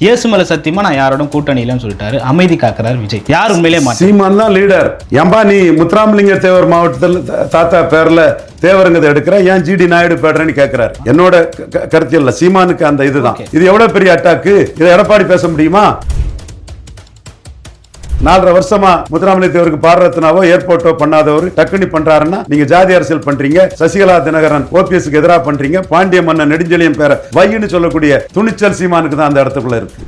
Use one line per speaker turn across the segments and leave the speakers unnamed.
இயேசு மேல சத்தியமா நான் யாரோடும் கூட்டணி இல்லைன்னு சொல்லிட்டாரு. அமைதி காக்கிறார் விஜய். யார் உண்மையிலே
சீமான் தான் லீடர் ஏம்பா நீ முத்துராமலிங்க தேவர் மாவட்டத்தில் தாத்தா பேர்ல தேவருங்கிறத எடுக்கிற ஏன் ஜிடி நாயுடு பேடுறேன்னு கேட்கிறாரு என்னோட கருத்தியல்ல சீமானுக்கு அந்த இதுதான். இது எவ்வளவு பெரிய அட்டாக்கு இதை எடப்பாடி பேச முடியுமா? நாலரை வருஷமா முத்துராமலிங்க தேவருக்கு பாரரத்னாவோ ஏர்போர்ட்டோ பண்ணாதவர் டக்குனி பண்றாருன்னா நீங்க ஜாதி அரசியல் பண்றீங்க சசிகலா தினகரன் ஓபிஎஸ்க்கு எதிராக பண்றீங்க பாண்டிய மன்னன் நெடுஞ்செழியன் பேர வைன்னு சொல்லக்கூடிய துணிச்சல் சீமானுக்கு தான் அந்த இடத்துக்குள்ள இருக்கு.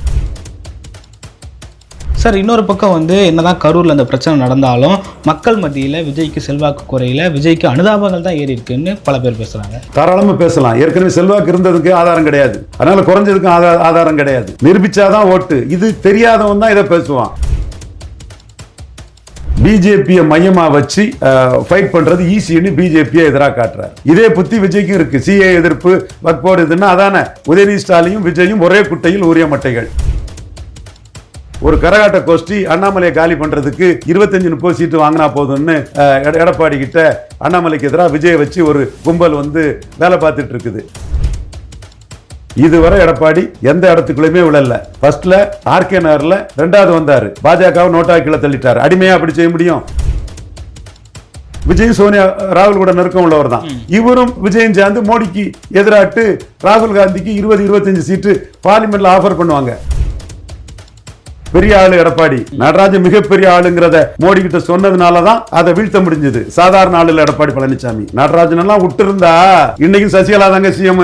சார் இன்னொரு பக்கம் வந்து என்னதான் கரூர்ல அந்த பிரச்சனை நடந்தாலும் மக்கள் மத்தியில விஜய்க்கு செல்வாக்கு குறையில விஜய்க்கு அனுதாபங்கள் தான் ஏறி இருக்குன்னு பல பேர் பேசுறாங்க.
தாராளமா பேசலாம். ஏற்கனவே செல்வாக்கு இருந்ததுக்கு ஆதாரம் கிடையாது. அதனால குறைஞ்சதுக்கு ஆதா- ஆதாரம் கிடையாது. நிரூபிச்சாதான் ஓட்டு. இது தெரியாதவன் தான் இதை பேசுவான். பிஜேபியை மையமா வச்சு ஃபைட் பண்றது ஈஸின்னு பிஜேபியை எதிராக காட்டுறாரு. இதே புத்தி விஜய்க்கும் இருக்கு. சிஏ எதிர்ப்பு வக்போர்டு இதுன்னா அதானே? உதயநிதி ஸ்டாலினும் விஜயும் ஒரே குட்டையில் உரிய மட்டைகள். ஒரு கரகாட்ட கோஷ்டி அண்ணாமலையை காலி பண்றதுக்கு இருபத்தஞ்சு முப்பது சீட்டு வாங்கினா போதும்னு எட- எடப்பாடி கிட்ட அண்ணாமலைக்கு எதிராக விஜயை வச்சு ஒரு கும்பல் வந்து வேலை பார்த்துட்டு இருக்குது. இதுவரை எடப்பாடி எந்த இடத்துக்குள்ளயுமே விழல. ஃபர்ஸ்ட்ல ஆர்கே நகர்ல ரெண்டாவது வந்தாரு. பாஜகவை நோட்டா கீழே தள்ளிட்டாரு. அடிமையா அப்படி செய்ய முடியும்? விஜய் சோனியா ராகுல் கூட நெருக்கம் உள்ளவர் தான். இவரும் விஜயும் சேர்ந்து மோடிக்கு எதிராட்டு ராகுல் காந்திக்கு இருபது இருபத்தஞ்சு சீட்டு பார்லிமெண்ட்ல ஆஃபர் பண்ணுவாங்க. பெரிய ஆளு எடப்பாடி. நடராஜன் மிகப்பெரிய ஆளுங்கிறத மோடி கிட்ட சொன்னதுனால தான் அதை வீழ்த்த முடிஞ்சது. சாதாரண ஆளு இல்ல எடப்பாடி பழனிசாமி நடராஜன் எல்லாம் விட்டு இருந்தா இன்னைக்கு சசிகலா தாங்க சிஎம்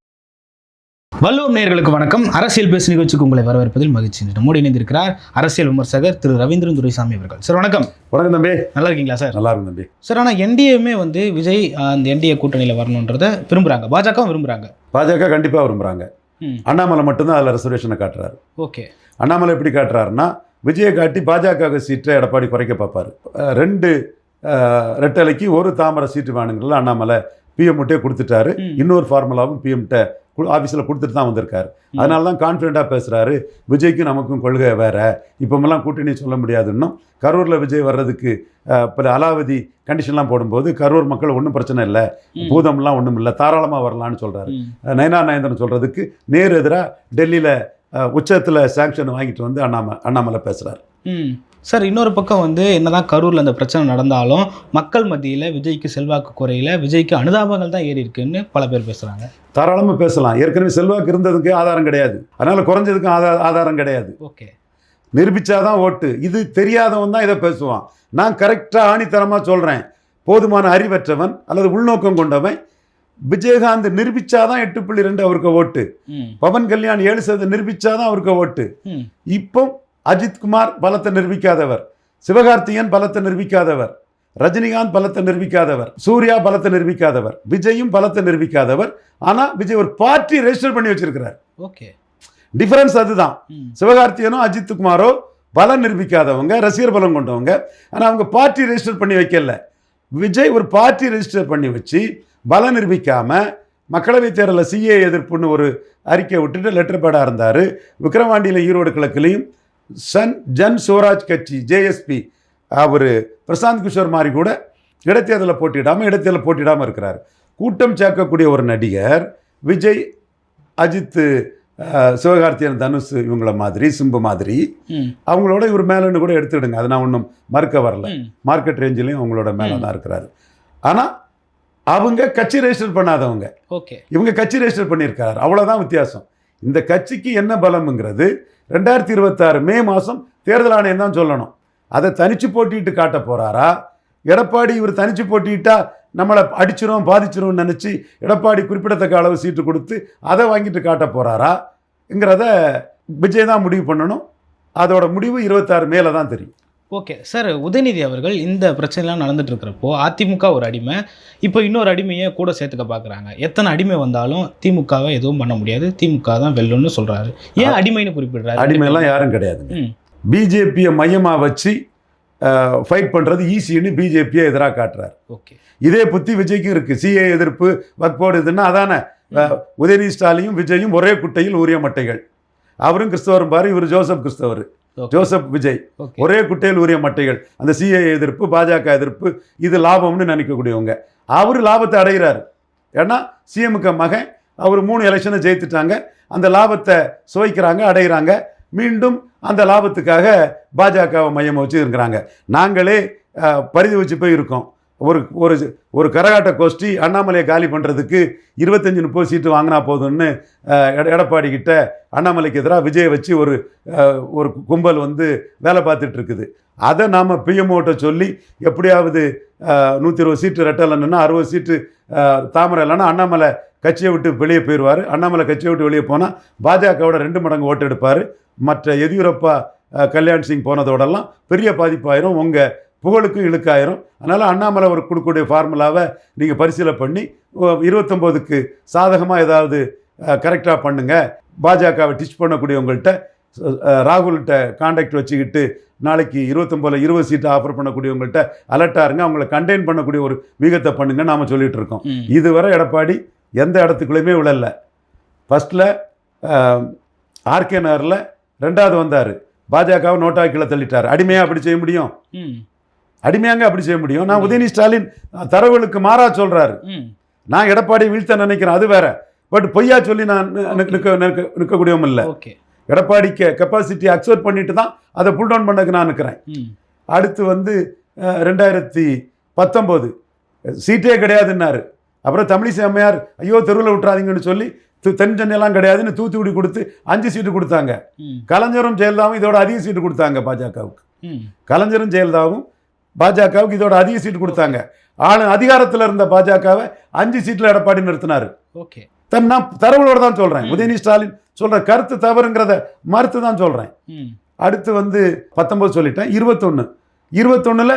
வள்ளுவம் நேயர்களுக்கு வணக்கம். அரசியல் பேசு நிகழ்ச்சிக்கு உங்களை வரவேற்பதில் மகிழ்ச்சி. நம்மோடு இணைந்திருக்கிறார் அரசியல் விமர்சகர் திரு ரவீந்திரன் துரைசாமி அவர்கள். சார் வணக்கம்.
வணக்கம் தம்பி.
நல்லா இருக்கீங்களா சார்?
நல்லா இருக்கும் தம்பி.
சார் ஆனால் என்டிஏமே வந்து விஜய் அந்த என்டிஏ கூட்டணியில் வரணுன்றத விரும்புகிறாங்க பாஜகவும் விரும்புகிறாங்க
பாஜக கண்டிப்பாக விரும்புகிறாங்க அண்ணாமலை மட்டும்தான் அதில் ரிசர்வேஷனை காட்டுறாரு.
ஓகே.
அண்ணாமலை எப்படி காட்டுறாருன்னா விஜயை காட்டி பாஜக சீட்டை எடப்பாடி குறைக்க பார்ப்பாரு. ரெண்டு ரெட்டலைக்கு ஒரு தாமரை சீட்டு வேணுங்கிறதுல அண்ணாமலை பிஎம் முட்டே கொடுத்துட்டாரு. இன்னொரு ஃபார்முலாவும் பிஎம்கிட்ட ஆஃபீஸில் கொடுத்துட்டு தான் வந்திருக்காரு. அதனால தான் கான்ஃபிடென்ட்டாக பேசுகிறாரு விஜய்க்கும் நமக்கும் கொள்கை வேற. இப்போமெல்லாம் கூட்டணி சொல்ல முடியாதுன்னும் கரூரில் விஜய் வர்றதுக்கு பல அலாவதி கண்டிஷன்லாம் போடும்போது கரூர் மக்கள் ஒன்றும் பிரச்சனை இல்லை. பூதம்லாம் ஒன்றும் இல்லை. தாராளமாக வரலான்னு சொல்கிறாரு நயனா நயந்திரன் சொல்கிறதுக்கு நேர் எதிராக டெல்லியில் உச்சத்தில் சாங்ஷன் வாங்கிட்டு வந்து அண்ணாம அண்ணாமலை பேசுகிறார்
சார் இன்னொரு பக்கம் வந்து என்னதான் கரூரில் அந்த பிரச்சனை நடந்தாலும் மக்கள் மத்தியில் விஜய்க்கு செல்வாக்கு குறையில விஜய்க்கு அனுதாபங்கள் தான் ஏறி இருக்குன்னு பல பேர் பேசுகிறாங்க
தாராளமாக பேசலாம். ஏற்கனவே செல்வாக்கு இருந்ததுக்கு ஆதாரம் கிடையாது. அதனால் குறைஞ்சதுக்கு ஆதா ஆதாரம் கிடையாது.
ஓகே.
நிரூபிச்சாதான் ஓட்டு. இது தெரியாதவன் தான் இதை பேசுவான். நான் கரெக்டாக ஆணித்தரமாக சொல்கிறேன் போதுமான அறிவற்றவன் அல்லது உள்நோக்கம் கொண்டவன் விஜயகாந்த் நிரூபிச்சாதான் எட்டு புள்ளி ரெண்டு அவருக்கு ஓட்டு. பவன் கல்யாண் ஏழு சதவீதம் நிரூபிச்சாதான் அவருக்கு ஓட்டு. இப்போ அஜித்குமார் பலத்தை நிரூபிக்காதவர். சிவகார்த்திகேயன் பலத்தை நிரூபிக்காதவர். ரஜினிகாந்த் பலத்தை நிரூபிக்காதவர். சூர்யா பலத்தை நிரூபிக்காதவர். விஜயும் பலத்தை நிரூபிக்காதவர். ஆனா விஜய் ஒரு பார்ட்டி ரெஜிஸ்டர் பண்ணி வச்சிருக்கிறார்.
ஓகே.
டிஃபரன்ஸ் அதுதான். சிவகார்த்திகனோ அஜித்குமாரோ பலம் நிரூபிக்காதவங்க ரசிகர் பலம் கொண்டவங்க. ஆனா அவங்க பார்ட்டி ரெஜிஸ்டர் பண்ணி வைக்கல. விஜய் ஒரு பார்ட்டி ரெஜிஸ்டர் பண்ணி வச்சு பலம் நிரூபிக்காம மக்களவைத் தேர்தலில் சிஏ எதிர்ப்புன்னு ஒரு அறிக்கை விட்டுட்டு லெட்டர் பேடாக இருந்தார். விக்கிரவாண்டியில் ஈரோடு கிழக்குலையும் சன் ஜன் சுவராஜ் கட்சி ஜேஎஸ்பி அவர் பிரசாந்த் கிஷோர் மாதிரி கூட இடைத்தேர்தலில் போட்டியிடாமல் இடைத்தேர்தலில் போட்டியிடாமல் இருக்கிறார். கூட்டம் சேர்க்கக்கூடிய ஒரு நடிகர் விஜய் அஜித் சிவகார்த்தியன் தனுஷ் இவங்கள மாதிரி சிம்பு மாதிரி அவங்களோட இவர் மேலேன்னு கூட எடுத்துடுங்க அது நான் ஒன்றும் மறுக்க வரல. மார்க்கெட் ரேஞ்சிலையும் அவங்களோட மேலே தான் இருக்கிறாரு. ஆனால் அவங்க கட்சி ரெஜிஸ்டர் பண்ணாதவங்க.
ஓகே.
இவங்க கட்சி ரெஜிஸ்டர் பண்ணியிருக்காரு. அவ்வளோதான் வித்தியாசம். இந்த கட்சிக்கு என்ன பலம்ங்கிறது ரெண்டாயிரத்தி இருபத்தாறு மே மாதம் தேர்தல் ஆணையம் தான் சொல்லணும். அதை தனித்து போட்டிட்டு காட்ட போகிறாரா எடப்பாடி இவர் தனித்து போட்டிட்டா நம்மளை அடிச்சிரும் பாதிச்சிரும் நினச்சி எடப்பாடி குறிப்பிடத்தக்க அளவு சீட்டு கொடுத்து அதை வாங்கிட்டு காட்ட போகிறாராங்கிறத விஜய் தான் முடிவு பண்ணணும். அதோட முடிவு இருபத்தாறு மேலே தான் தெரியும்.
ஓகே சார் உதயநிதி அவர்கள் இந்த பிரச்சனைலாம் நடந்துட்டு இருக்கிறப்போ அதிமுக ஒரு அடிமை. இப்போ இன்னொரு அடிமையை கூட சேர்த்துக்க பார்க்குறாங்க. எத்தனை அடிமை வந்தாலும் திமுகவை எதுவும் பண்ண முடியாது. திமுக தான் வெல்லும்னு சொல்றாரு. ஏன் அடிமைன்னு குறிப்பிடுறாரு?
அடிமையெல்லாம் யாரும் கிடையாதுங்க
ம்.
பிஜேபியை மையமாக வச்சு ஃபைட் பண்ணுறது ஈஸின்னு பிஜேபியை எதிராக காட்டுறாரு.
ஓகே
இதே புத்தி விஜய்க்கும் இருக்கு. சிஏ எதிர்ப்பு வக்போர்டு இதுன்னா அதானே? உதயநிதி ஸ்டாலியும் விஜயும் ஒரே குட்டையில் ஊறிய மட்டைகள். அவரும் கிறிஸ்தவரும் பாரு இவர் ஜோசப் கிறிஸ்தவர். ஜோசப் விஜய். ஒரே குட்டையில் ஊறிய மட்டைகள். அந்த சிஏ எதிர்ப்பு பாஜக எதிர்ப்பு இது லாபம்னு நினைக்கக்கூடியவங்க. அவர் லாபத்தை அடைகிறாரு. ஏன்னா சிஎம்க மகன் அவர் மூணு எலெக்ஷனை ஜெயித்துட்டாங்க. அந்த லாபத்தை சுவைக்கிறாங்க அடைகிறாங்க. மீண்டும் அந்த லாபத்துக்காக பாஜகவை மையம் வச்சு இருக்கிறாங்க நாங்களே பரிதி வச்சு போய் இருக்கோம். ஒரு ஒரு ஒரு கரகாட்ட கோஷ்டி அண்ணாமலையை காலி பண்ணுறதுக்கு இருபத்தஞ்சி முப்பது சீட்டு வாங்கினா போதும்னு எட- எடப்பாடி கிட்ட அண்ணாமலைக்கு எதிராக விஜயை வச்சு ஒரு ஒரு கும்பல் வந்து வேலை பார்த்துட்டு இருக்குது. அதை நாம் பிஎம்ஓட்ட சொல்லி எப்படியாவது நூற்றி இருபது சீட்டு ரெட்டலைன்னா அறுபது சீட்டு தாமரை இல்லைன்னா அண்ணாமலை கட்சியை விட்டு வெளியே போயிடுவார். அண்ணாமலை கட்சியை விட்டு வெளியே போனால் பாஜகவோட ரெண்டு மடங்கு ஓட்டு எடுப்பார். மற்ற எதியூரப்பா கல்யாண் சிங் போனதோடெல்லாம் பெரிய பாதிப்பாயிரும் உங்கள் புகழுக்கும் இழுக்காயிரும். அதனால் அண்ணாமலை ஒரு கொடுக்கக்கூடிய ஃபார்முலாவை நீங்கள் பரிசீலனை பண்ணி இருபத்தொம்போதுக்கு சாதகமாக ஏதாவது கரெக்டாக பண்ணுங்கள் பாஜகவை டிச் பண்ணக்கூடியவங்கள்ட்ட ராகுல்கிட்ட காண்டாக்ட் வச்சுக்கிட்டு நாளைக்கு இருபத்தொம்போதில் இருபது சீட்டு ஆஃபர் பண்ணக்கூடியவங்கள்ட்ட அலர்ட்டாக இருங்க. அவங்கள கண்டெயின் பண்ணக்கூடிய ஒரு வீகத்தை பண்ணுங்க நாம சொல்லிட்டு இருக்கோம். இதுவரை எடப்பாடி எந்த இடத்துக்குள்ளேயுமே விழல. ஃபஸ்ட்டில் ஆர்கே நகரில் ரெண்டாவது வந்தார். பாஜகவை நோட்டா கீழே தள்ளிட்டார். அடிமையாக அப்படி செய்ய முடியும்? அடிமையாங்க அப்படி செய்ய முடியும். நான் உதயநிதி ஸ்டாலின் தரவுகளுக்கு மாறா சொல்கிறாரு
ம்.
நான் எடப்பாடி வீழ்த்த நினைக்கிறேன் அது வேற. பட் பொய்யா சொல்லி நான் நிற்கக்கூடியவும் இல்லை. எடப்பாடிக்கு கெப்பாசிட்டி அக்செப்ட் பண்ணிட்டு தான் அதை புல் டவுன் பண்ணதுக்கு நான் நிற்கிறேன் அடுத்து வந்து ரெண்டாயிரத்தி பத்தொம்போது. சீட்டே கிடையாதுன்னாரு. அப்புறம் தமிழிசை அம்மையார் ஐயோ தெருவில் விட்டுறாதீங்கன்னு சொல்லி தென் சென்னையெல்லாம் கிடையாதுன்னு தூத்துக்குடி கொடுத்து அஞ்சு சீட்டு கொடுத்தாங்க. கலைஞரும் ஜெயலலிதாவும் இதோட அதிக சீட்டு கொடுத்தாங்க பாஜகவுக்கு. கலைஞரும் ஜெயலலிதாவும் பாஜகவுக்கு இதோட அதிக சீட்டு கொடுத்தாங்க. ஆளு அதிகாரத்தில் இருந்த பாஜகவை அஞ்சு சீட்டில் எடப்பாடி நிறுத்தினார்.
ஓகே.
தம் நான் தரவுகளோட தான் சொல்கிறேன். உதயநிதி ஸ்டாலின் சொல்கிற கருத்து தவறுங்கிறத மறுத்து தான் சொல்கிறேன் அடுத்து வந்து பத்தொம்பது சொல்லிட்டேன். இருபத்தொன்று இருபத்தொன்னில்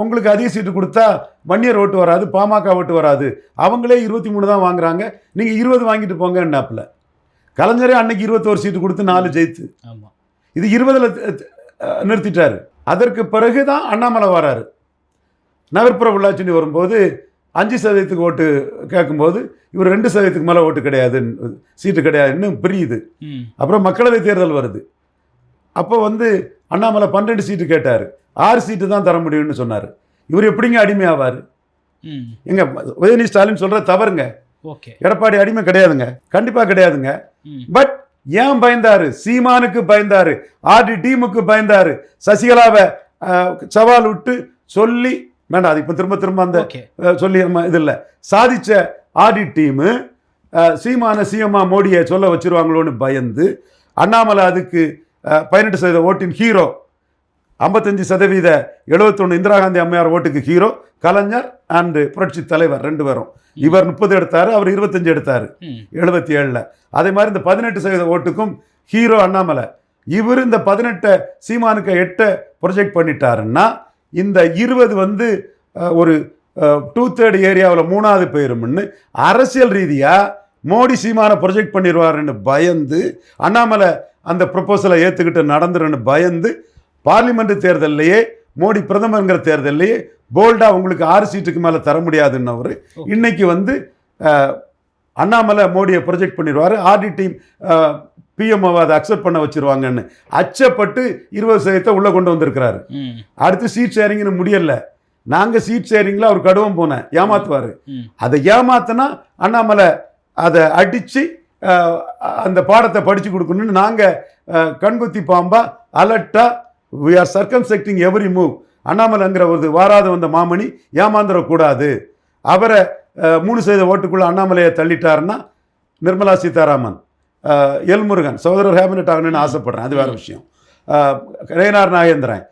உங்களுக்கு அதிக சீட்டு கொடுத்தா வன்னியர் ஓட்டு வராது பாமக ஓட்டு வராது. அவங்களே இருபத்தி மூணு தான் வாங்குறாங்க. நீங்கள் இருபது வாங்கிட்டு போங்கன்னாப்புல. கலைஞரே அன்னைக்கு இருபத்தோரு சீட்டு கொடுத்து நாலு ஜெயித்து. இது இருபதில் நிறுத்திட்டாரு. அதற்கு பிறகு தான் அண்ணாமலை வராரு. நகர்ப்புற உள்ளாட்சின்னு வரும்போது அஞ்சு சதவீதத்துக்கு ஓட்டு கேட்கும்போது இவர் ரெண்டு சதவீதத்துக்கு மேலே ஓட்டு கிடையாது சீட்டு கிடையாதுன்னு பிரியுது. அப்புறம் மக்களவை தேர்தல் வருது. அப்போ வந்து அண்ணாமலை பன்னெண்டு சீட்டு கேட்டார். ஆறு சீட்டு தான் தர முடியும்னு சொன்னார். இவர் எப்படிங்க அடிமையாவார்?
ம்.
எங்க உதயநிதி ஸ்டாலின் சொல்கிற தவறுங்க. எடப்பாடி அடிமை கிடையாதுங்க. கண்டிப்பாக கிடையாதுங்க. பட் ஏன் பயந்தாரு? சீமானுக்கு பயந்தாரு. ஆர்டி டீமுக்கு பயந்தாரு. சசிகலாவை சவால் விட்டு சொல்லி வேண்டாம் அது இப்போ திரும்ப திரும்ப அந்த சொல்லி இது இல்லை. சாதிச்ச ஆடி டீமு சீமான சிஎம்மா மோடியை சொல்ல வச்சிருவாங்களோன்னு பயந்து அண்ணாமலை அதுக்கு பதினெட்டு சதவீத ஓட்டின் ஹீரோ. ஐம்பத்தஞ்சு சதவீத எழுபத்தொன்று இந்திரா காந்தி அம்மையார் ஓட்டுக்கு ஹீரோ கலைஞர் அண்டு புரட்சி தலைவர் ரெண்டு பேரும். இவர் முப்பது எடுத்தாரு அவர் இருபத்தஞ்சு எடுத்தாரு. எழுபத்தி ஏழில் அதே மாதிரி இந்த பதினெட்டு சதவீத ஓட்டுக்கும் ஹீரோ அண்ணாமலை. இவர் இந்த பதினெட்டை சீமானுக்கு எட்டை ப்ரொஜெக்ட் பண்ணிட்டாருன்னா இந்த இருபது வந்து ஒரு டூ தேர்ட் ஏரியாவில் மூணாவது போயிரும்னு அரசியல் ரீதியாக மோடி சீமானை ப்ரொஜெக்ட் பண்ணிடுவாருன்னு பயந்து அண்ணாமலை அந்த ப்ரொப்போசலை ஏற்றுக்கிட்டு நடந்துருன்னு பயந்து பார்லிமெண்ட் தேர்தல்லையே மோடி பிரதமருங்கிற தேர்தல்லையே போல்டாக உங்களுக்கு ஆறு சீட்டுக்கு மேலே தர முடியாதுன்னவர் இன்னைக்கு வந்து அண்ணாமலை மோடியை ப்ரொஜெக்ட் பண்ணிடுவார் ஆர்டி டீம் பிஎம்ஓவை அதை அக்செப்ட் பண்ண வச்சிருவாங்கன்னு அச்சப்பட்டு இருபது சதவீதத்தை உள்ளே கொண்டு வந்திருக்கிறாரு. அடுத்து சீட் ஷேரிங்னு முடியல. நாங்கள் சீட் ஷேரிங்கில் அவர் கடுவம் போனேன் ஏமாத்துவார். அதை ஏமாத்தினா அண்ணாமலை அதை அடித்து அந்த பாடத்தை படித்து கொடுக்கணும்னு நாங்கள் கண்குத்தி பாம்பா அலர்ட்டாக we are circumspecting every move அண்ணாமலைங்கிற ஒரு வாராத வந்த மாமணி ஏமாந்துடக்கூடாது அவரை மூணு சதவீத ஓட்டுக்குள்ளே அண்ணாமலையை தள்ளிட்டாருன்னா நிர்மலா சீதாராமன் எல்முருகன் சகோதரர் ஹேபினட் ஆகணும்னு ஆசைப்படுறேன். அது வேறு விஷயம். ரேனார் நாகேந்திரன்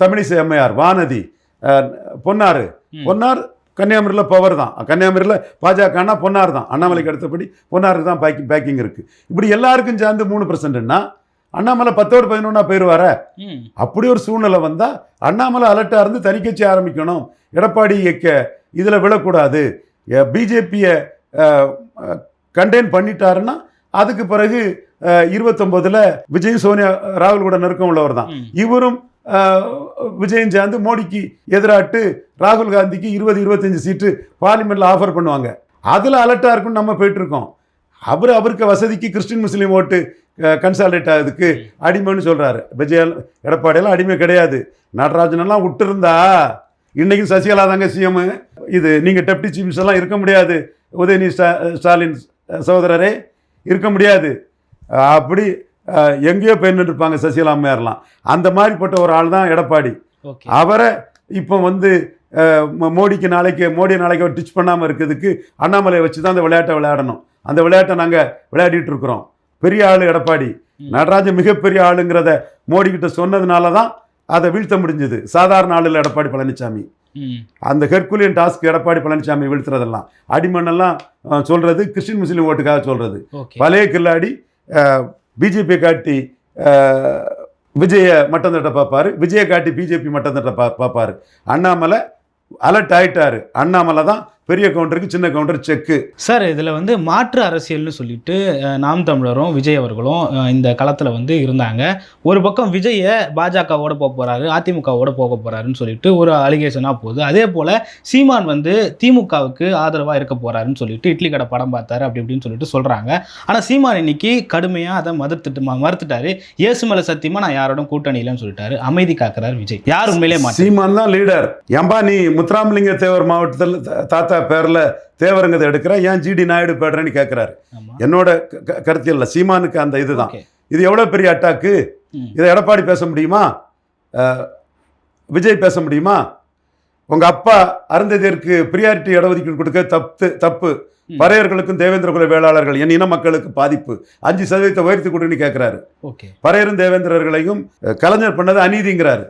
தமிழிசை அம்மையார் வானதி
ம்.
பொன்னார் கன்னியாகுமரியில் பவர் தான். கன்னியாகுமரியில் பாஜகனா பொன்னார் தான். அண்ணாமலைக்கு அடுத்தபடி பொன்னாருக்கு தான் பேக்கிங் பேக்கிங் இருக்குது இப்படி எல்லாருக்கும் சேர்ந்து மூணு பர்சன்ட்னா அண்ணாமலை பத்தோடு பதினொன்னா போயிடுவார அப்படி ஒரு சூழ்நிலை வந்தால் அண்ணாமலை அலர்ட்டாக இருந்து தனிக்கட்சி ஆரம்பிக்கணும். எடப்பாடி இயக்க இதில் விழக்கூடாது. பிஜேபியை கண்டெயின் பண்ணிட்டாருன்னா அதுக்கு பிறகு இருபத்தொம்போதில் விஜய் சோனியா ராகுல் கூட நெருக்கம் உள்ளவர் தான். இவரும் விஜயும் சேர்ந்து மோடிக்கு எதிராட்டு ராகுல் காந்திக்கு இருபது இருபத்தஞ்சு சீட்டு பார்லிமெண்ட்ல ஆஃபர் பண்ணுவாங்க. அதில் அலர்ட்டாக இருக்குன்னு நம்ம போயிட்டு இருக்கோம். அவர் அவருக்கு வசதிக்கு கிறிஸ்டின் முஸ்லீம் ஓட்டு கன்சால்டேட் ஆகுதுக்கு அடிமைன்னு சொல்றாரு. விஜய் எடப்பாடியெல்லாம் அடிமை கிடையாது. நடராஜனெல்லாம் விட்டுருந்தா இன்னைக்கும் சசிகலா தாங்க சிஎம் இது நீங்க டெப்டி சீஃப் மினிஸ்டர் எல்லாம் இருக்க முடியாது. உதயநிதி ஸ்டா- ஸ்டாலின் சகோதரரே இருக்க முடியாது. அப்படி எங்கேயோ போய் இருப்பாங்க சசிகலா அம்மையார்லாம். அந்த மாதிரிப்பட்ட ஒரு ஆள் தான் எடப்பாடி. அவரை இப்போ வந்து மோடிக்கு நாளைக்கு மோடி நாளைக்கு டிச் பண்ணாமல் இருக்கிறதுக்கு அண்ணாமலையை வச்சு தான் அந்த விளையாட்டை விளையாடணும். அந்த விளையாட்டை நாங்கள் விளையாடிட்டு இருக்கிறோம். பெரிய ஆள் எடப்பாடி. நடராஜன் மிகப்பெரிய ஆளுங்கிறத மோடி கிட்ட சொன்னதுனால தான் அதை வீழ்த்த முடிஞ்சது. சாதாரண ஆளில் எடப்பாடி பழனிசாமி அந்த ஹெர்குலியன் டாஸ்க் எடப்பாடி பழனிசாமி வீழ்த்துறதெல்லாம். அடிமண்ணெல்லாம் சொல்றது கிறிஸ்டின் முஸ்லீம் ஓட்டுக்காக சொல்றது. பழைய கில்லாடி பிஜேபி காட்டி விஜய மட்டம் தட்ட பார்ப்பாரு. விஜய காட்டி பிஜேபி மட்டம் தட்ட பா பார்ப்பாரு. அண்ணாமலை அலர்ட் ஆயிட்டாரு. அண்ணாமலை தான் பெரிய கவுண்டருக்கு சின்ன கவுண்டர் செக்கு
சார் இதில் வந்து மாற்று அரசியல்னு சொல்லிட்டு நாம் தமிழரும் விஜய் அவர்களும் இந்த களத்தில் வந்து இருந்தாங்க. ஒரு பக்கம் விஜயை பாஜகவோட போக போகிறாரு அதிமுகவோட போக போகிறாருன்னு சொல்லிட்டு ஒரு அலிகேஷனாக போகுது. அதே போல் சீமான் வந்து திமுகவுக்கு ஆதரவாக இருக்க போகிறாருன்னு சொல்லிட்டு இட்லி கடை படம் பார்த்தாரு அப்படி இப்படின்னு சொல்லிட்டு சொல்கிறாங்க ஆனால் சீமான் இன்னைக்கு கடுமையாக அதை மறுத்துட்டு மறுத்துட்டாரு. இயேசு மேலே சத்தியமாக நான் யாரோடும் கூட்டணி இல்லைன்னு சொல்லிட்டாரு. அமைதி காக்கிறார் விஜய். யார் உண்மையிலே
சீமான் தான் லீடர் ஏம்பா நீ முத்துராமலிங்க தேவர் மாவட்டத்தில் த- தாத்தா பேரில் தேவரங்கதை எடுக்கிற ஏன் ஜிடி நாயுடு பேடுறேன்னு கேட்குறாரு என்னோட கருத்தியல்ல சீமானுக்கு அந்த இதுதான். இது எவ்வளோ பெரிய அட்டாக்கு. இதை எடப்பாடி பேச முடியுமா? விஜய் பேச முடியுமா? உங்க அப்பா அருந்ததியருக்கு பிரியாரிட்டி இடஒதுக்கீடு கொடுக்க தப்பு தப்பு. பறையர்களுக்கும் தேவேந்திர குல வேளாளர்கள் என் இன மக்களுக்கு பாதிப்பு. அஞ்சு சதவீதத்தை உயர்த்தி கொடுன்னு கேட்கிறாரு பறையரும் தேவேந்திரர்களையும் கலைஞர் பண்ணது அநீதிங்கிறாரு.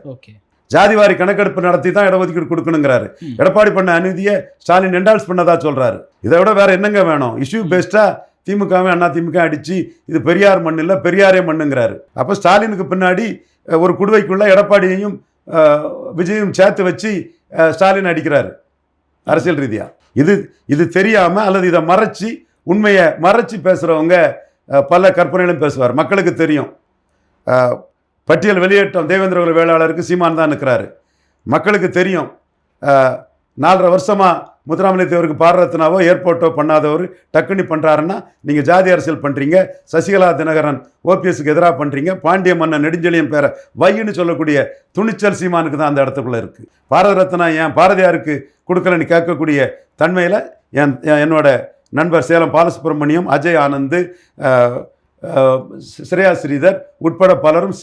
ஜாதிவாரி கணக்கெடுப்பு நடத்தி தான் இடஒதுக்கீடு கொடுக்கணுங்கிறாரு. எடப்பாடி பண்ண அநீதியை ஸ்டாலின் என்டால்ஸ் பண்ணதா சொல்றாரு. இதை விட வேற என்னங்க வேணும்? இஷ்யூ பேஸ்டா திமுகவே அண்ணா திமுக அடிச்சு இது பெரியார் மண் இல்ல பெரியாரே மண்ணுங்கிறாரு. அப்ப ஸ்டாலினுக்கு பின்னாடி ஒரு குடுவைக்குள்ள எடப்பாடியையும் விஜயும் சேர்த்து வச்சு ஸ்டாலின் அடிக்கிறாரு. அரசியல் ரீதியா. இது இது தெரியாம அல்லது இதை மறைச்சு உண்மையை மறைச்சு பேசுறவங்க அஹ், பல கற்பனைகளும் பேசுவார். மக்களுக்கு தெரியும். பட்டியல் வெளியேற்றம் தேவேந்திர வேளாளருக்கு சீமான் தான் இருக்கிறாரு மக்களுக்கு தெரியும் நாலரை வருஷமாக முத்துராமலிங்க தேவருக்கு பாரரத்னாவோ ஏர்போர்ட்டோ பண்ணாதவர் டக்குனி பண்ணுறாருன்னா நீங்கள் ஜாதி அரசியல் பண்ணுறீங்க சசிகலா தினகரன் ஓபிஎஸ்க்கு எதிராக பண்ணுறீங்க பாண்டிய மன்னன் நெடுஞ்செழியம் பேரை வையின்னு சொல்லக்கூடிய துணிச்சல் சீமானுக்கு தான் அந்த இடத்துக்குள்ளே இருக்குது பாரத ரத்னா ஏன் பாரதியாருக்கு கொடுக்கலன்னு கேட்கக்கூடிய தன்மையில் என் என்- என்னோட நண்பர் சேலம் பாலசுப்ரமணியம் அஜய் ஆனந்த் ஸ்ரேயா ஸ்ரீதர் உட்பட பலரும்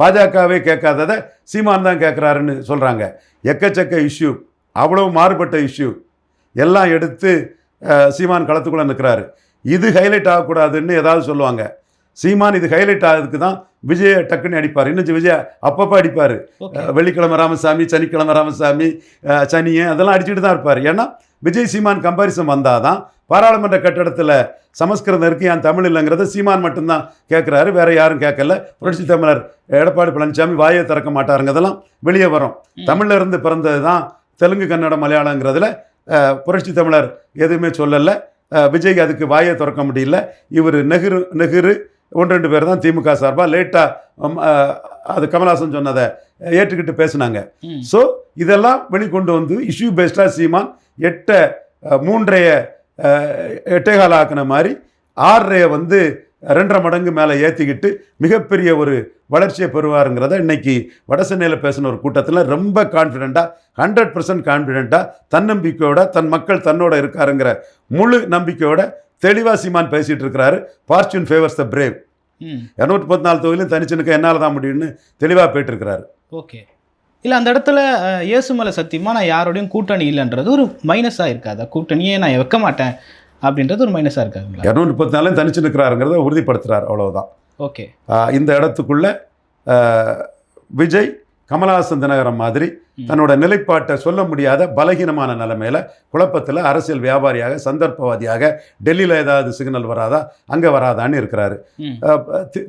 பாஜகவே கேட்காததை சீமான் தான் கேட்குறாருன்னு சொல்கிறாங்க எக்கச்சக்க இஷ்யூ அவ்வளவு மாறுபட்ட இஷ்யூ எல்லாம் எடுத்து சீமான் களத்துக்குள்ளே நிற்கிறாரு. இது ஹைலைட் ஆகக்கூடாதுன்னு ஏதாவது சொல்லுவாங்க. சீமான் இது ஹைலைட் ஆகிறதுக்கு தான் விஜய டக்குன்னு அடிப்பார். இன்னும் விஜய் அப்பப்போ அடிப்பார். வெள்ளிக்கிழமை ராமசாமி சனிக்கிழமை ராமசாமி சனியன் அதெல்லாம் அடிச்சுட்டு தான் இருப்பார். ஏன்னா விஜய் சீமான் கம்பாரிசன் வந்தால் தான் பாராளுமன்ற கட்டடத்தில் சமஸ்கிருதம் இருக்கு என் தமிழ் இல்லைங்கிறத சீமான் மட்டும்தான் கேட்குறாரு வேற யாரும் கேட்கல புரட்சி தமிழர் எடப்பாடி பழனிசாமி வாயை திறக்க மாட்டாருங்கிறதெல்லாம் வெளியே வரும். தமிழ்ல இருந்து பிறந்தது தான் தெலுங்கு கன்னடம் மலையாளங்கிறதுல புரட்சி தமிழர் எதுவுமே சொல்லலை. விஜய் அதுக்கு வாயை திறக்க முடியல. இவர் நெஹ்ரு நெஹ்ரு ஒன்று ரெண்டு பேர் தான் திமுக சார்பாக லேட்டாக அது கமல்ஹாசன் சொன்னதை ஏற்றுக்கிட்டு பேசுனாங்க. ஸோ இதெல்லாம் வெளிக்கொண்டு வந்து இஷ்யூ பேஸ்டாக சீமான் எட்ட மூன்றைய எட்டேகால் ஆக்கின மாதிரி ஆறரைய வந்து ரெண்டரை மடங்கு மேலே ஏற்றிக்கிட்டு மிகப்பெரிய ஒரு வளர்ச்சியை பெறுவாருங்கிறத இன்னைக்கு வடசென்னையில் பேசின ஒரு கூட்டத்தில் ரொம்ப கான்ஃபிடெண்ட்டாக ஹண்ட்ரட் பர்சன்ட் கான்ஃபிடெண்ட்டாக தன்னம்பிக்கையோட தன் மக்கள் தன்னோட இருக்காருங்கிற முழு நம்பிக்கையோட தெளிவாக சீமான் பேசிகிட்டு இருக்கிறாரு. ஃபார்ச்சூன் ஃபேவர்ஸ் த பிரேவ் இரநூத்தி முப்பத்தி நாலு தொகுதியிலும் தனிச்சு நிற்க என்னால் தான் முடியும்னு தெளிவாக போயிட்டு இருக்கிறாரு
ஓகே. இல்லை அந்த இடத்துல இயேசு மேலே சத்தியமாக நான் யாரோடையும் கூட்டணி இல்லைன்றது ஒரு மைனஸாக இருக்காதா. கூட்டணியே நான் வைக்க மாட்டேன் அப்படின்றது ஒரு மைனஸாக இருக்காதுங்களா
இரநூத்தி முப்பத்தி நாலையும் தனிச்சு நிற்கிறாருங்கிறத உறுதிப்படுத்துறாரு அவ்வளவுதான்.
ஓகே
இந்த இடத்துக்குள்ள விஜய் கமலஹாசன் தினகரன் மாதிரி தன்னோட நிலைப்பாட்டை சொல்ல முடியாத பலகீனமான நிலைமையில குழப்பத்தில் அரசியல் வியாபாரியாக சந்தர்ப்பவாதியாக டெல்லியில் ஏதாவது சிக்னல் வராதா அங்கே வராதான்னு இருக்கிறாரு.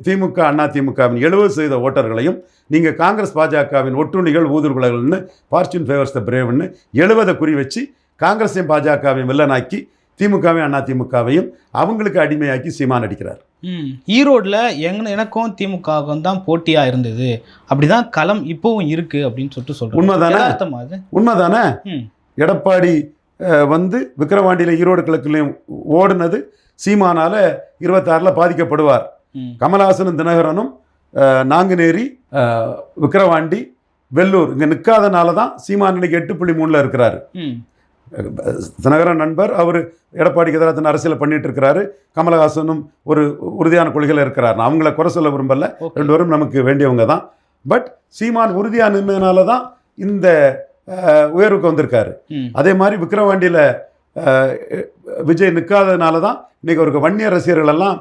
திமுக அண்ணா திமுகவின் எழுபது சதவீத ஓட்டர்களையும் நீங்கள் காங்கிரஸ் பாஜகவின் ஒட்டுணிகள் ஊதுகுலகள்னு ஃபார்ச்சூன் ஃபேவர்ஸ் த பிரேவ்னு எழுபதை குறி வச்சு காங்கிரஸையும் பாஜகவையும் வில்லனாக்கி திமுகவையும் அண்ணா திமுகவையும் அவங்களுக்கு அடிமையாக்கி சீமான் அடிக்கிறார்.
ம். ஈரோட்டில் எங்க எனக்கும் திமுகவுக்கும் தான் போட்டியா இருந்தது. அப்படிதான் களம் இப்பவும் இருக்கு அப்படின்னு சொல்லிட்டு சொல்றேன்
உண்மைதானே? உண்மைதானே? எடப்பாடி வந்து விக்கிரவாண்டியில் ஈரோடு கிழக்குலையும் ஓடுனது சீமானால இருபத்தாறில் பாதிக்கப்படுவார். கமலஹாசனும் தினகரனும் நாங்குநேரி விக்கிரவாண்டி வெள்ளூர் இங்கே நிற்காதனால தான் சீமான் இன்னைக்கு எட்டு புள்ளி மூணில் இருக்கிறாரு. தினகரன் நண்பர் அவர் எடப்பாடிக்கு எதிராக தன் அரசியல் பண்ணிட்டு இருக்கிறாரு. கமலஹாசனும் ஒரு உறுதியான கொள்கையில் இருக்கிறார். நான் அவங்கள குறை சொல்ல விரும்பல. ரெண்டு பேரும் நமக்கு வேண்டியவங்க தான். பட் சீமான் உறுதியாக நின்றதுனால தான் இந்த உயர்வுக்கு வந்திருக்காரு. அதே மாதிரி விக்கிரவாண்டியில் விஜய் நிற்காததுனால தான் இன்னைக்கு ஒரு வன்னிய ரசிகர்கள் எல்லாம்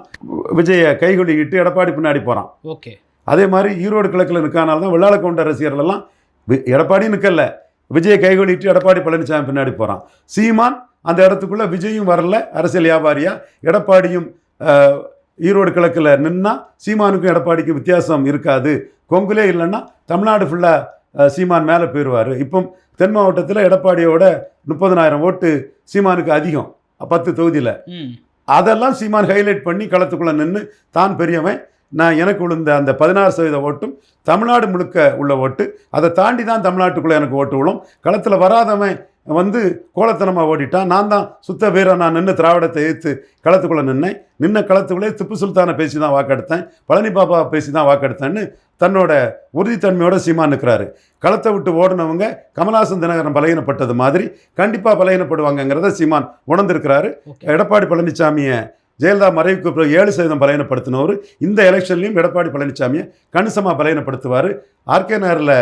விஜயை கைகொலிக்கிட்டு எடப்பாடி பின்னாடி போகிறான்
ஓகே.
அதே மாதிரி ஈரோடு கிழக்கில் நிற்காதனால தான் வெள்ளாள கவுண்டர் ரசிகர்கள் எல்லாம் வி- எடப்பாடி நிற்கல விஜயை கைகொலிட்டு எடப்பாடி பழனிசாமி பின்னாடி போகிறான் சீமான் அந்த இடத்துக்குள்ள விஜயும் வரல அரசியல் வியாபாரியா? எடப்பாடியும் ஈரோடு கிழக்கில் நின்னா சீமானுக்கும் எடப்பாடிக்கும் வித்தியாசம் இருக்காது. கொங்குலே இல்லைன்னா தமிழ்நாடு ஃபுல்லாக சீமான் மேலே போயிடுவார் இப்போ தென் மாவட்டத்தில் எடப்பாடியோட முப்பதனாயிரம் ஓட்டு சீமானுக்கு அதிகம் பத்து தொகுதியில். அதெல்லாம் சீமான் ஹைலைட் பண்ணி களத்துக்குள்ளே நின்று தான் பெரியவன். நான் எனக்கு விழுந்த அந்த பதினாறு சதவீத ஓட்டும் தமிழ்நாடு முழுக்க உள்ள ஓட்டு. அதை தாண்டி தான் தமிழ்நாட்டுக்குள்ளே எனக்கு ஓட்டு விழும். களத்தில் வராதவன் வந்து கோலத்தனமாக ஓடிட்டான். நான் தான் சுத்த வீரன் நான் நின்று திராவிடத்தை எதிர்த்து களத்துக்குள்ளே நின்னேன். நின்ன களத்துக்குள்ளே திப்பு சுல்தானை பேசி தான் வாக்கெடுத்தேன். பழனி பாபா பேசி தான் வாக்கெடுத்தேன்னு தன்னோட உறுதித்தன்மையோட சீமான் நிற்கிறாரு களத்தை விட்டு ஓடினவங்க கமலஹாசன் தினகரன் பலகீனப்பட்டது மாதிரி கண்டிப்பாக பலகீனப்படுவாங்கங்கிறத சீமான் உணர்ந்திருக்கிறாரு. எடப்பாடி பழனிசாமியை ஜெயலலிதா மறைவுக்கு பிறகு ஏழு சதவீதம் பலகீனப்படுத்தினவர் இந்த எலெக்ஷன்லையும் எடப்பாடி பழனிசாமியை கணிசமாக பலகீனப்படுத்துவார் ஆர்கே நகரில்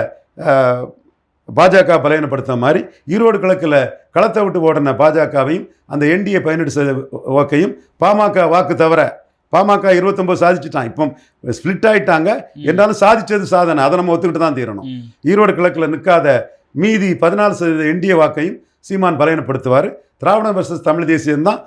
பாஜக பலகீனப்படுத்த மாதிரி ஈரோடு கிழக்கில் களத்தை விட்டு ஓடின பாஜகவையும் அந்த என்டிஏ பதினெட்டு சதவீத வாக்கையும் பாமக வாக்கு தவிர பாமக இருபத்தொம்பது சாதிச்சிட்டான். இப்போ ஸ்ப்ளிட் ஆயிட்டாங்க. என்றாலும் சாதிச்சது சாதனை. அதை நம்ம ஒத்துக்கிட்டு தான் தீரணும். ஈரோடு கிழக்கில் நிற்காத மீதி பதினாலு சதவீத இந்திய வாக்கையும் சீமான் பலகீனப்படுத்துவார் திராவிடம் வர்சஸ் தமிழ் தேசியம் தான்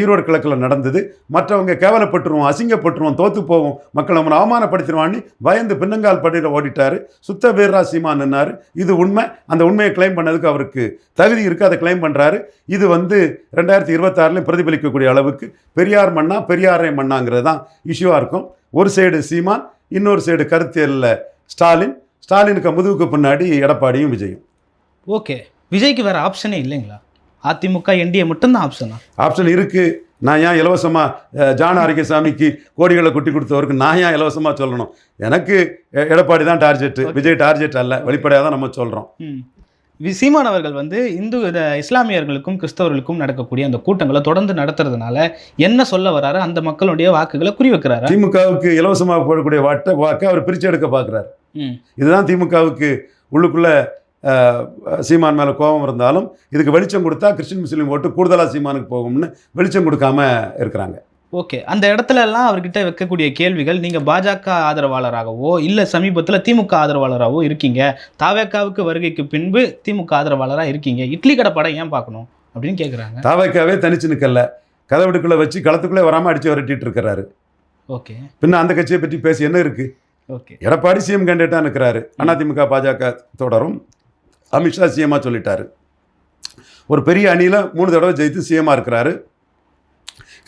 ஈரோடு கிழக்கில் நடந்தது. மற்றவங்க கேவலப்பட்டுருவோம் அசிங்கப்பட்டுருவோம் தோத்து போவோம். மக்களை நம்ம அவமானப்படுத்திடுவான்னு பயந்து பின்னங்கால் படியில் ஓடிட்டார். சுத்த வீரரா சீமா நின்னார். இது உண்மை. அந்த உண்மையை கிளைம் பண்ணதுக்கு அவருக்கு தகுதி இருக்குது அதை கிளைம் பண்ணுறாரு இது வந்து ரெண்டாயிரத்தி இருபத்தாறுலையும் பிரதிபலிக்கக்கூடிய அளவுக்கு பெரியார் மண்ணா பெரியாரை மண்ணாங்கிறது தான் இஷ்யூவாக இருக்கும். ஒரு சைடு சீமான் இன்னொரு சைடு கருத்தியலில் ஸ்டாலின். ஸ்டாலினுக்கு முதுகுக்கு பின்னாடி எடப்பாடியும் விஜயும்.
ஓகே. விஜய்க்கு வேற ஆப்ஷனே இல்லைங்களா? அதிமுக என்டிஏ மட்டும்தான் ஆப்ஷனா
ஆப்ஷன் இருக்கு. நான் ஏன் இலவசமாக ஜான ஆரோக்கியசாமிக்கு கோடிகளை குட்டி கொடுத்தவருக்கு நான் ஏன் இலவசமாக சொல்லணும்? எனக்கு எடப்பாடி தான் டார்கெட் விஜய் டார்கெட் அல்ல. வெளிப்படையாக தான் நம்ம சொல்கிறோம்
சீமான் அவர்கள் வந்து இந்து இஸ்லாமியர்களுக்கும் கிறிஸ்தவர்களுக்கும் நடக்கக்கூடிய அந்த கூட்டங்களை தொடர்ந்து நடத்துறதுனால என்ன சொல்ல வராரு? அந்த மக்களுடைய வாக்குகளை குறி வைக்கிறாரா?
திமுகவுக்கு இலவசமாக போடக்கூடிய வாட்டை வாக்கை அவர் பிரித்து எடுக்க பார்க்குறாரு இதுதான் திமுகவுக்கு உள்ளுக்குள்ளே சீமான் மேலே கோபம் இருந்தாலும் இதுக்கு வெளிச்சம் கொடுத்தா கிறிஸ்டின் முஸ்லீம் ஓட்டு கூடுதலாக சீமானுக்கு போகும்னு வெளிச்சம் கொடுக்காம இருக்கிறாங்க.
ஓகே. அந்த இடத்துல எல்லாம் அவர்கிட்ட வைக்கக்கூடிய கேள்விகள் நீங்க பாஜக ஆதரவாளராகவோ இல்ல சமீபத்துல திமுக ஆதரவாளராகவோ இருக்கீங்க. தாவேக்காவுக்கு வருகைக்கு பின்பு திமுக ஆதரவாளரா இருக்கீங்க. இட்லி கடை படம் ஏன் பார்க்கணும் அப்படின்னு கேக்குறாங்க.
தாவைக்காவே தனிச்சு நிற்கல கதவெடுக்குள்ளே வச்சு களத்துக்குள்ளே வராமல் அடித்து விரட்டிட்டு இருக்கிறாரு.
ஓகே.
பின்ன அந்த கட்சியை பற்றி பேசி என்ன இருக்குது
ஓகே.
எடப்பாடி சிஎம் கேண்டிடேட்டாக நிற்கிறாரு அதிமுக பாஜக தொடரும். அமித்ஷா சிஎம்மாக சொல்லிட்டாரு. ஒரு பெரிய அணியில் மூணு தடவை ஜெயித்து சிஎம்மாக இருக்கிறாரு.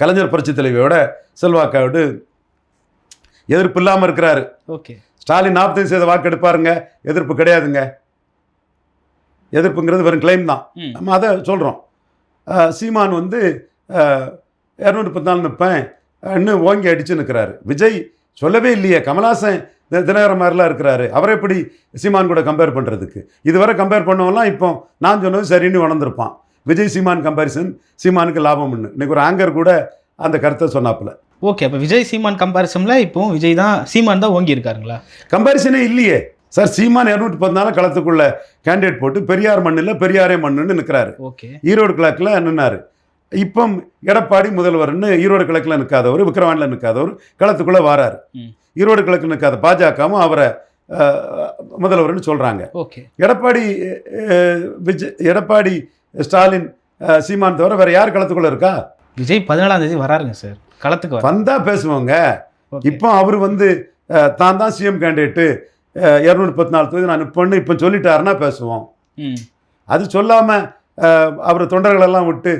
கலைஞர் புரட்சி தலைவியோட செல்வாக்காவோடு எதிர்ப்பு இல்லாமல் இருக்கிறாரு.
ஓகே.
ஸ்டாலின் நாற்பத்தஞ்சு சதவீத வாக்கு எடுப்பாருங்க. எதிர்ப்பு கிடையாதுங்க. எதிர்ப்புங்கிறது வெறும் கிளைம் தான். நம்ம அதை சொல்கிறோம் சீமான் வந்து இரநூத்தி பத்தினாலு நிற்பேன் இன்னும் ஓங்கி அடிச்சு நிற்கிறாரு விஜய் சொல்லவே இல்லையே. கமலாசன் தினகரன் மாதிரிலாம் இருக்கிறாரு. அவரை எப்படி சீமான் கூட கம்பேர் பண்ணுறதுக்கு இதுவரை கம்பேர் பண்ணவெல்லாம் இப்போ நான் சொன்னது சரின்னு உணர்ந்திருப்பான். விஜய் சீமான் கம்பேரிசன் சீமானுக்கு லாபம்னு. இன்னைக்கு ஒரு ஆங்கர் கூட அந்த கருத்தை சொன்னாப்புல.
ஓகே அப்ப விஜய் சீமான் கம்பாரிசன்ல இப்போ விஜய் தான் சீமான் தான் ஓங்கி இருக்காருங்களா?
கம்பேரிசனே இல்லையே. சார் சீமான் இரநூத்தி பதினாலு களத்துக்குள்ள கேண்டிடேட் போட்டு பெரியார் மண்ணில் பெரியாரே மண்ணுன்னு நிற்கிறாரு
ஓகே.
ஈரோடு கிழக்கில் நின்னார். இப்போ எடப்பாடி முதல்வர்னு ஈரோடு கிழக்கில் நிற்காதவர் விக்கிரவாண்டில் நிற்காதவர் களத்துக்குள்ளே வாராரு. ஈரோடு கிழக்கு நிற்காத பாஜகவும் அவரை முதல்வர்னு சொல்கிறாங்க
ஓகே.
எடப்பாடி விஜய் எடப்பாடி ஸ்டாலின் சீமான் தவிர வேற யார் களத்துக்குள்ள இருக்கா?
விஜய் பதினாலாம் தேதி வராருங்க சார். களத்துக்கு வர
வந்தா பேசுவோங்க. இப்போ அவர் வந்து தான் தான் சிஎம் கேண்டிடேட்டு இரநூத்தி பத்து நாலு தொகுதி நான் பொண்ணு இப்போ சொல்லிட்டாருன்னா பேசுவோம். அது சொல்லாமல் அவர் தொண்டர்களெல்லாம் விட்டு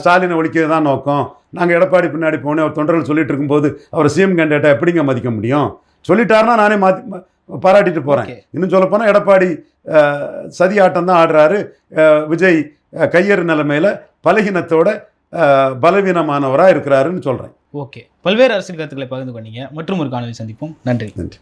ஸ்டாலினை ஒழிக்கிறது தான் நோக்கம். நாங்கள் எடப்பாடி பின்னாடி போனேன் அவர் தொண்டர்கள் சொல்லிட்டு இருக்கும்போது அவர் சிஎம் கேண்டிடேட்டை எப்படிங்க மதிக்க முடியும்? சொல்லிட்டாருன்னா நானே மாற்றி பாராட்டிட்டு போகிறேன் இன்னும் சொல்லப்போனால் எடப்பாடி சதி ஆட்டம் தான் ஆடுறாரு. விஜய் கையறு நிலைமையில் பலகீனத்தோட பலவீனமானவராக இருக்கிறாருன்னு சொல்கிறேன்
ஓகே. பல்வேறு அரசியல் கருத்துக்களை பகிர்ந்து கொண்டீங்க. மற்றும் ஒரு காணொலி சந்திப்போம். நன்றி.
நன்றி.